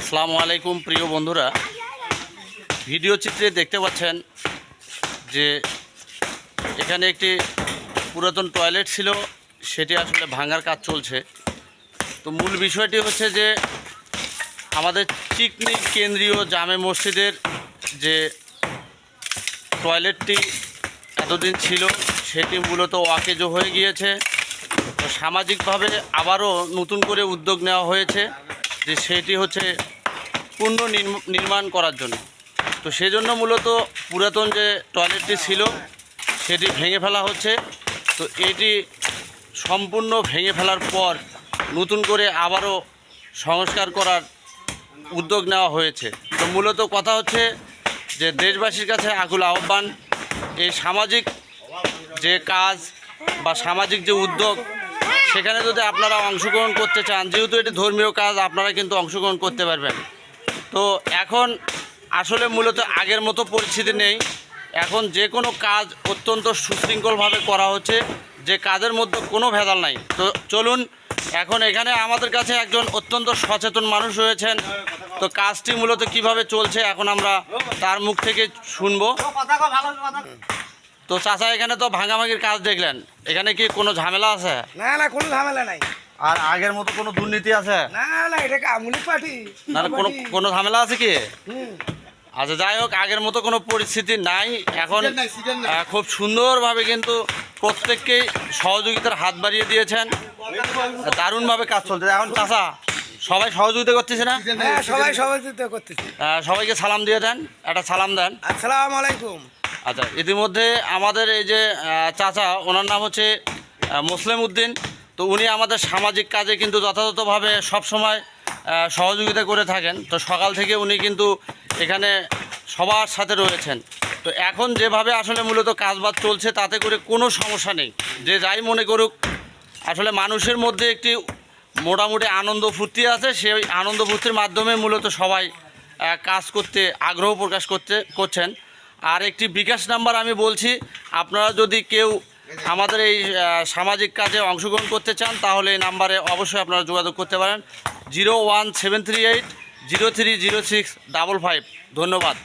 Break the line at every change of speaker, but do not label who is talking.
আসসালামু আলাইকুম, প্রিয় বন্ধুরা। ভিডিও চিত্রে দেখতে পাচ্ছেন যে এখানে একটি পুরাতন টয়লেট ছিল, সেটি আসলে ভাঙার কাজ চলছে। তো মূল বিষয়টি হচ্ছে যে আমাদের চিকনি কেন্দ্রীয় জামে মসজিদের যে টয়লেটটি এতদিন ছিল, সেটি মূলত ওয়াকেজো হয়ে গিয়েছে। সামাজিকভাবে আবারও নতুন করে উদ্যোগ নেওয়া হয়েছে যে সেটি হচ্ছে পূর্ণ নির্মাণ করার জন্য। তো সেজন্য মূলত পুরাতন যে টয়লেটটি ছিল, সেটি ভেঙে ফেলা হচ্ছে। তো এটি সম্পূর্ণ ভেঙে ফেলার পর নতুন করে আবারও সংস্কার করার উদ্যোগ নেওয়া হয়েছে। তো মূলত কথা হচ্ছে যে দেশবাসীর কাছে আকুল আহ্বান, এই সামাজিক যে কাজ বা সামাজিক যে উদ্যোগ, সেখানে যদি আপনারা অংশগ্রহণ করতে চান, যেহেতু এটি ধর্মীয় কাজ, আপনারা কিন্তু অংশগ্রহণ করতে পারবেন। তো এখন আসলে মূলত আগের মতো পরিস্থিতি নেই। এখন যে কোনো কাজ অত্যন্ত সুশৃঙ্খলভাবে করা হচ্ছে। যে কাজের মধ্যে কোনো ভেদাল নাই। তো চলুন, এখন এখানে আমাদের কাছে একজন অত্যন্ত সচেতন মানুষ রয়েছেন। তো কাজটি মূলত কীভাবে চলছে এখন আমরা তার মুখ থেকে শুনব। তো চাচা, এখানে তো ভাঙাভাঙির কাজ দেখলেন। এখানে কি কোনো ঝামেলা আছে?
না না, কোনো ঝামেলা নাই।
আর আগের মতো কোনো দুর্নীতি আছে?
না না এটা আমুলি পার্টি?
না না, কোনো কোনো ঝামেলা আছে কি? আচ্ছা যাই হোক আগের মতো কোনো পরিস্থিতি নাই। এখন খুব সুন্দরভাবে কিন্তু প্রত্যেককেই সহযোগিতার হাত বাড়িয়ে দিয়েছেন। দারুণভাবে কাজ চলছে। এখন চাষা সবাই সহযোগিতা করতেছে না?
হ্যাঁ সবাই সহযোগিতা করতেছি।
সবাইকে সালাম দিয়ে দেন একটা সালাম দেন।
আসসালামু আলাইকুম।
আচ্ছা ইতিমধ্যে আমাদের এই যে চাচা ওনার নাম হচ্ছে মুসলিম উদ্দিন। তো উনি আমাদের সামাজিক কাজে কিন্তু যথাযথভাবে সবসময় সহযোগিতা করে থাকেন। তো সকাল থেকে উনি কিন্তু এখানে সবার সাথে রয়েছেন। তো এখন যেভাবে আসলে মূলত কাজবাজ চলছে, তাতে করে কোনো সমস্যা নেই। যে যাই মনে করুক, আসলে মানুষের মধ্যে একটি মোটামুটি আনন্দ ফুর্তি আছে। সেই আনন্দ ফুর্তির মাধ্যমে মূলত সবাই কাজ করতে আগ্রহ প্রকাশ করতে, করছেন। আর একটি বিকাশ নাম্বার আমি বলছি, আপনারা যদি কেউ আমাদের এই সামাজিক কাজে অংশগ্রহণ করতে চান, তাহলে এই নাম্বারে অবশ্যই আপনারা যোগাযোগ করতে পারেন। Zero one seven three eight zero three zero six double five. ধন্যবাদ।